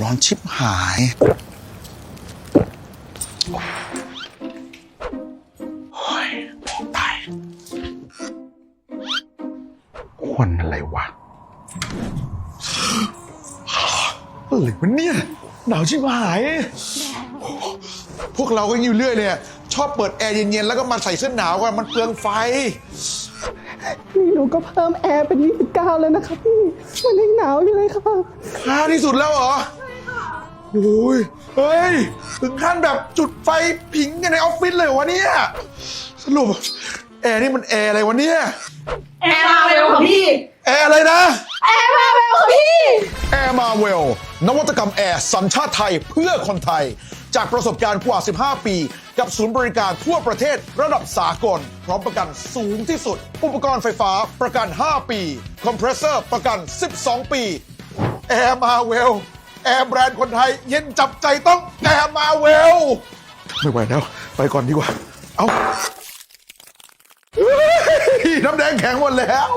ร้อนชิบหายเฮ้ยแม่งตายควันอะไรวะอะไรวะเนี่ย หนาวชิบหาย พวกเราก็อยู่เรื่อยเนี่ยชอบเปิดแอร์เย็นๆ แล้วก็มาใส่เสื้อหนาวกันมันเปลืองไฟ นี่หนูก็เพิ่มแอร์เป็น 29 แล้วนะครับพี่ มันยังหนาวอยู่เลยครับช้าที่สุดแล้วเหรอ โอ้ยเฮ้ย ถึงขั้นแบบจุดไฟผิงกันในออฟฟิศเลยเหรอวะเนี่ย สรุป แอร์นี่มันแอร์อะไรวะเนี่ย แอร์มาเร็วค่ะพี่ แอร์อะไรนะ แอร์มาเร็วค่ะพี่ แอร์มาเวลนวัตกรรมแอร์สัญชาติไทยเพื่อคนไทย จากประสบการณ์กว่า 15 ปี กับศูนย์บริการทั่วประเทศระดับสากล พร้อมประกันสูงที่สุด อุปกรณ์ไฟฟ้าประกัน 5 ปี คอมเพรสเซอร์ประกัน 12 ปี แอร์มาเวล แอร์แบรนด์คนไทย เย็นจับใจต้องแอร์มาเวล ไม่ไหวแล้ว ไปก่อนดีกว่า เอาเฮ้ยน้ำแดงแข็งหมดแล้ว